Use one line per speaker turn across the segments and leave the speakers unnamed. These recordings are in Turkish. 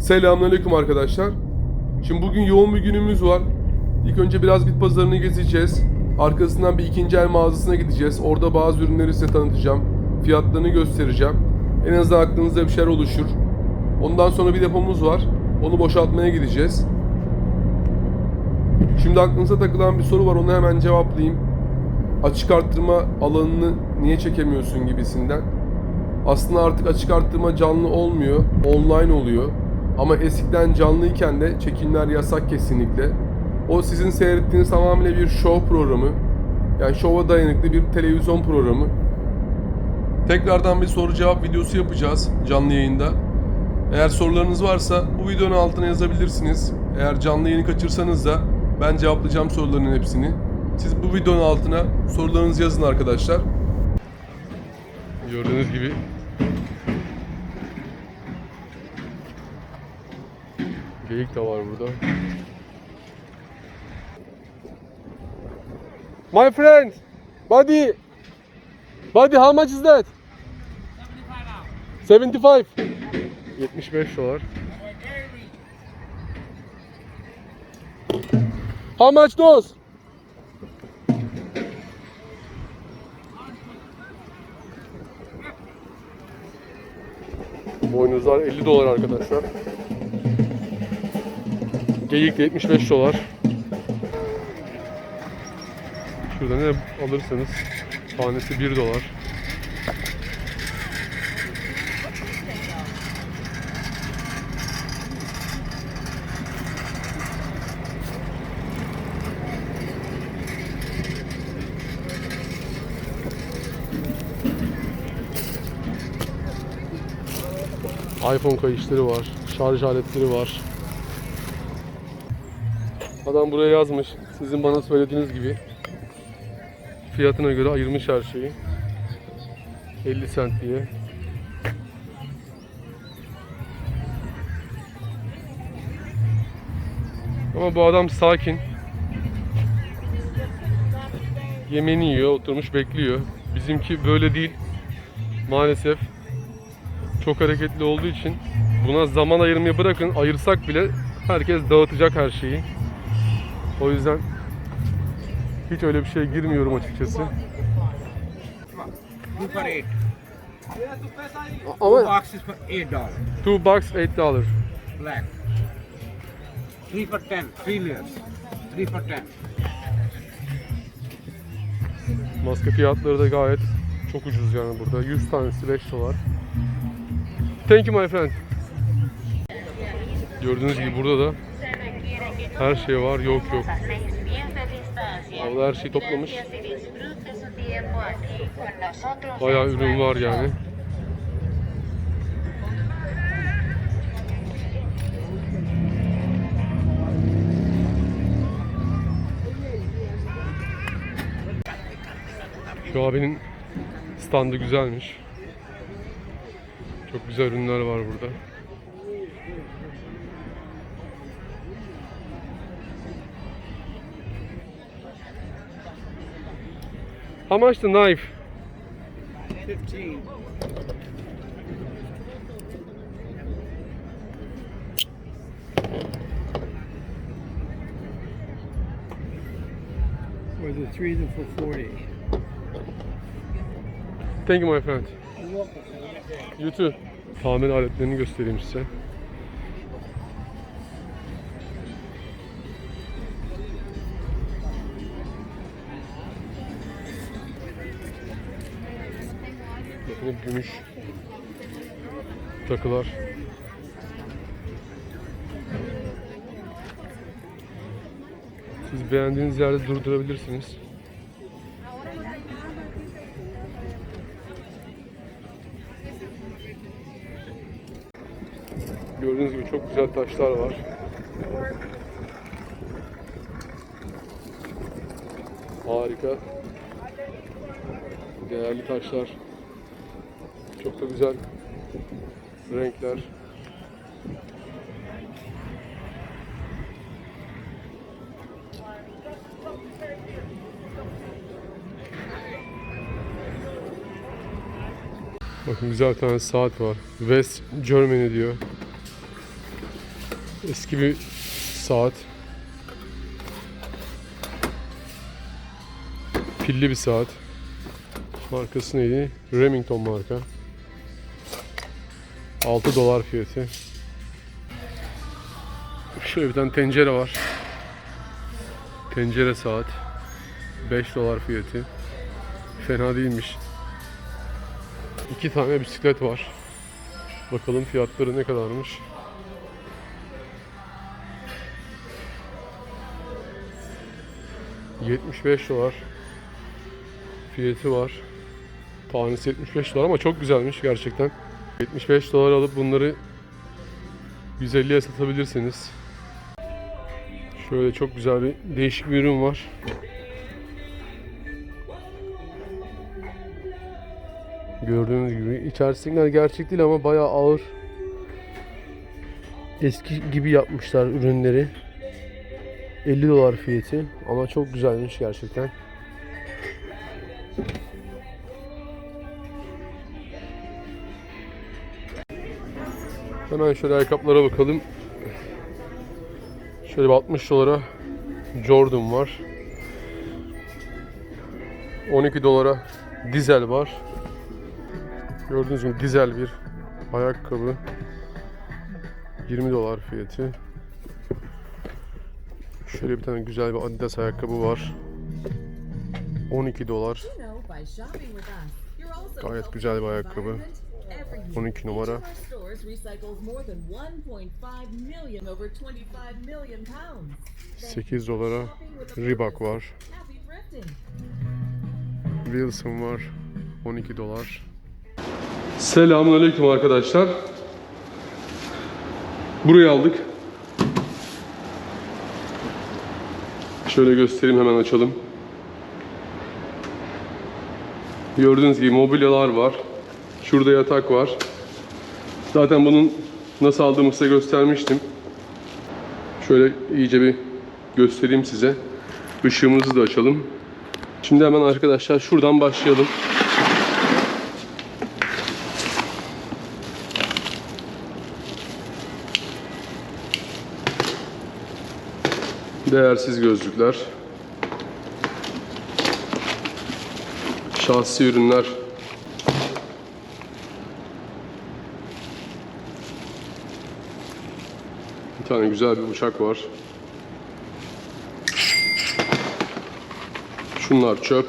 Selamünaleyküm arkadaşlar. Şimdi bugün yoğun bir günümüz var. İlk önce biraz bit pazarını gezeceğiz. Arkasından bir ikinci el mağazasına gideceğiz. Orada bazı ürünleri size tanıtacağım. Fiyatlarını göstereceğim. En azından aklınızda bir şeyler oluşur. Ondan sonra bir depomuz var. Onu boşaltmaya gideceğiz. Şimdi aklınıza takılan bir soru var. Onu hemen cevaplayayım. Açık arttırma alanını niye çekemiyorsun gibisinden. Aslında artık açık arttırma canlı olmuyor, online oluyor. Ama eskiden canlıyken de çekimler yasak kesinlikle. O sizin seyrettiğiniz tamamıyla bir show programı. Yani şova dayanıklı bir televizyon programı. Tekrardan bir soru cevap videosu yapacağız canlı yayında. Eğer sorularınız varsa bu videonun altına yazabilirsiniz. Eğer canlı yayını kaçırsanız da ben cevaplayacağım soruların hepsini. Siz bu videonun altına sorularınızı yazın arkadaşlar. Gördüğünüz gibi Geyik de var burada. My friend, buddy, buddy, how much is that? 75. 75 dolar. How much those? Boynuzlar 50 dolar arkadaşlar. Geyik de 75 dolar. Şurada ne alırsanız tanesi 1 dolar. iPhone kayışları var, şarj aletleri var. Adam buraya yazmış. Sizin bana söylediğiniz gibi fiyatına göre ayırmış her şeyi. 50 cent diye. Ama bu adam sakin. Yemeğini yiyor, oturmuş bekliyor. Bizimki böyle değil. Maalesef çok hareketli olduğu için buna zaman ayırmayı bırakın. Ayırsak bile herkes dağıtacak her şeyi. O yüzden hiç öyle bir şeye girmiyorum açıkçası. Ama
boxes for eight dollars.
two bucks eight dollar.
Black. Three for ten. Three layers. Three for ten.
Maske fiyatları da gayet çok ucuz yani burada. 100 tanesi 5 dolar. Thank you my friend. Gördüğünüz gibi burada da her şey var yok yok.
Abla her şeyi toplamış.
Bayağı ürün var yani. Şu abinin standı güzelmiş. Çok güzel ürünler var burada. How much the knife?
Fifteen. Or the three that for forty.
Thank you my friend. You too. Tamir aletlerini göstereyim size. Hep gümüş takılar. Siz beğendiğiniz yerde durdurabilirsiniz. Gördüğünüz gibi çok güzel taşlar var. Harika. Değerli taşlar. Çok da güzel renkler. Bakın güzel tane saat var. West Germany diyor. Eski bir saat. Pilli bir saat. Markası neydi? Remington marka. 6 dolar fiyatı. Şöyle bir tane tencere var. Tencere saat. 5 dolar fiyatı. Fena değilmiş. İki tane bisiklet var. Bakalım fiyatları ne kadarmış. ...75 dolar... ...fiyatı var. Tanesi 75 dolar ama çok güzelmiş gerçekten. 75 dolar alıp bunları 150'ye satabilirsiniz. Şöyle çok güzel bir değişik bir ürün var. Gördüğünüz gibi içerisinden gerçek değil ama bayağı ağır. Eski gibi yapmışlar ürünleri. 50 dolar fiyatı ama çok güzelmiş gerçekten. Hemen şöyle ayakkabılara bakalım. Şöyle bir 60 dolara Jordan var. 12 dolara dizel var. Gördüğünüz gibi dizel bir ayakkabı. 20 dolar fiyatı. Şöyle bir tane güzel bir Adidas ayakkabı var. 12 dolar. Gayet güzel bir ayakkabı.
environment every year.
12 numara.
Stores recycles more than 1.5 million over 25 million pounds. Thank
8 dolara Reebok var. Wilson var. 12 dolar. Selamünaleyküm arkadaşlar. Burayı aldık. Şöyle göstereyim hemen açalım. Gördüğünüz gibi mobilyalar var. Şurada yatak var. Zaten bunun nasıl aldığımı size göstermiştim. Şöyle iyice bir göstereyim size. Işığımızı da açalım. Şimdi hemen arkadaşlar şuradan başlayalım. Değersiz gözlükler. Şahsi ürünler. Tane güzel bir uçak var. Şunlar çöp.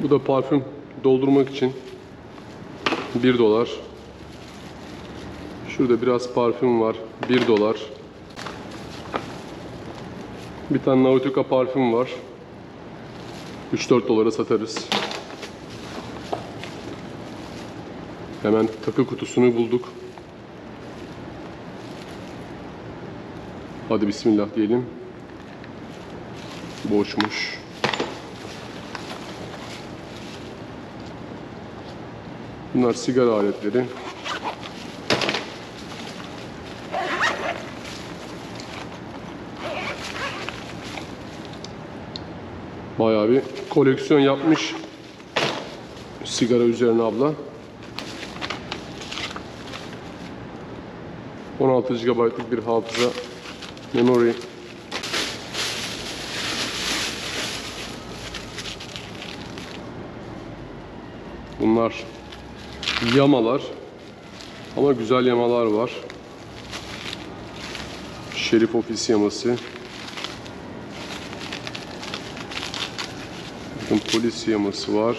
Bu da parfüm doldurmak için 1 dolar. Şurada biraz parfüm var. 1 dolar. Bir tane Nautica parfüm var. 3-4 dolara satarız. Hemen takı kutusunu bulduk. Hadi bismillah diyelim. Boşmuş. Bunlar sigara aletleri. Bayağı bir koleksiyon yapmış sigara üzerine abla. 16 GB'lık bir hafıza memory. Bunlar yamalar. Ama güzel yamalar var. Şerif ofis yaması. Bakın polis yaması var.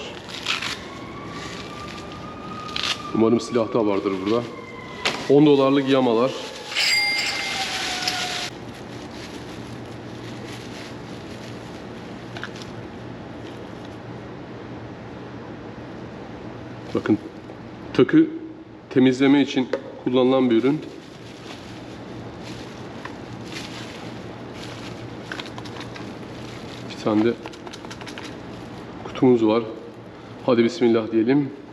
Umarım silah da vardır burada. 10 dolarlık yamalar. Bakın takı temizleme için kullanılan bir ürün. Bir tane de kutumuz var. Hadi bismillah diyelim.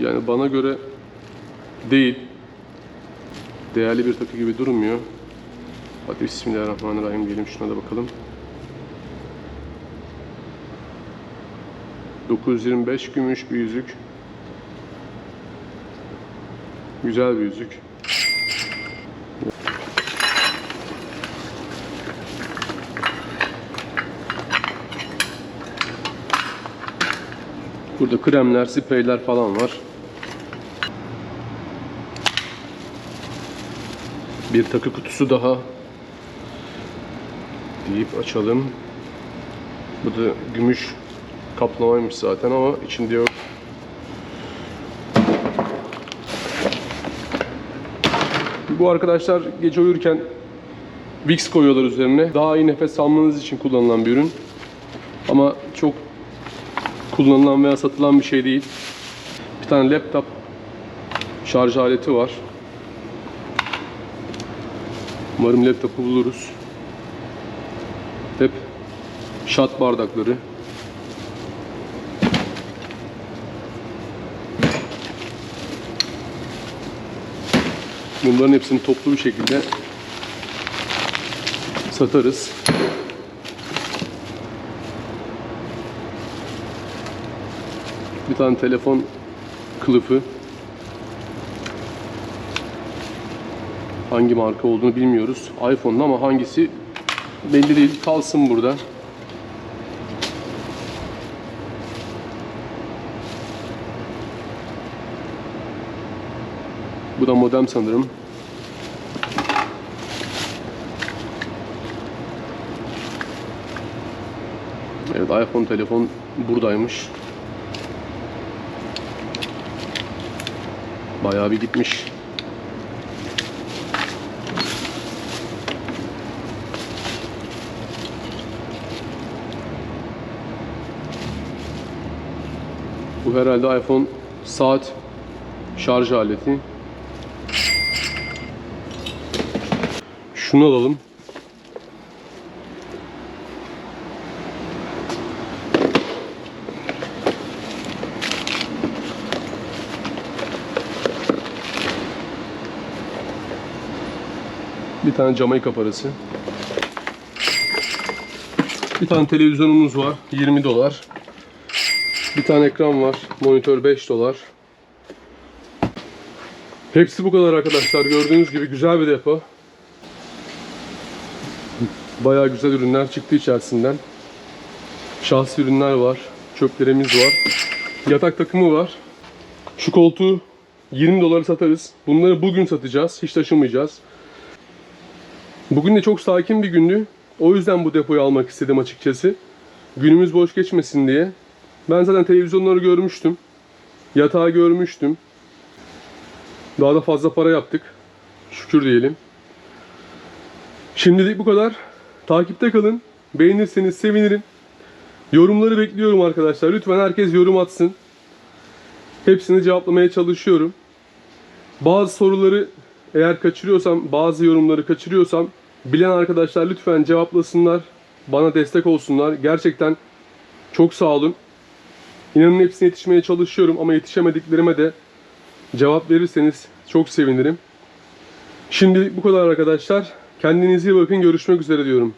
Yani bana göre değil. Değerli bir takı gibi durmuyor. Hadi Bismillahirrahmanirrahim diyelim şuna da bakalım. 925 gümüş bir yüzük. Güzel bir yüzük. Burada kremler, spreyler falan var. Bir takı kutusu daha deyip açalım. Bu da gümüş kaplamaymış zaten ama içinde yok. Bu arkadaşlar gece uyurken Vicks koyuyorlar üzerine. Daha iyi nefes almanız için kullanılan bir ürün. Ama çok kullanılan veya satılan bir şey değil. Bir tane laptop şarj aleti var. Umarım laptopu buluruz. Hep şat bardakları. Bunların hepsini toplu bir şekilde satarız. Tane telefon kılıfı. Hangi marka olduğunu bilmiyoruz. iPhone'un ama hangisi belli değil. Kalsın burada. Bu da modem sanırım. Evet iPhone telefon buradaymış. Bayağı bir gitmiş. Bu herhalde iPhone saat şarj aleti. Şunu alalım. Bir tane Jamaika parası. Bir tane televizyonumuz var. 20 dolar. Bir tane ekran var. Monitör 5 dolar. Hepsi bu kadar arkadaşlar. Gördüğünüz gibi güzel bir depo. Bayağı güzel ürünler çıktı içerisinden. Şahsi ürünler var. Çöplerimiz var. Yatak takımı var. Şu koltuğu 20 dolara satarız. Bunları bugün satacağız. Hiç taşımayacağız. Bugün de çok sakin bir gündü. O yüzden bu depoyu almak istedim açıkçası. Günümüz boş geçmesin diye. Ben zaten televizyonları görmüştüm. Yatağı görmüştüm. Daha da fazla para yaptık. Şükür diyelim. Şimdilik bu kadar. Takipte kalın. Beğenirseniz sevinirim. Yorumları bekliyorum arkadaşlar. Lütfen herkes yorum atsın. Hepsini cevaplamaya çalışıyorum. Bazı soruları eğer kaçırıyorsam, bazı yorumları kaçırıyorsam bilen arkadaşlar lütfen cevaplasınlar. Bana destek olsunlar. Gerçekten çok sağ olun. İnanın hepsine yetişmeye çalışıyorum ama yetişemediklerime de cevap verirseniz çok sevinirim. Şimdilik bu kadar arkadaşlar. Kendinize iyi bakın. Görüşmek üzere diyorum.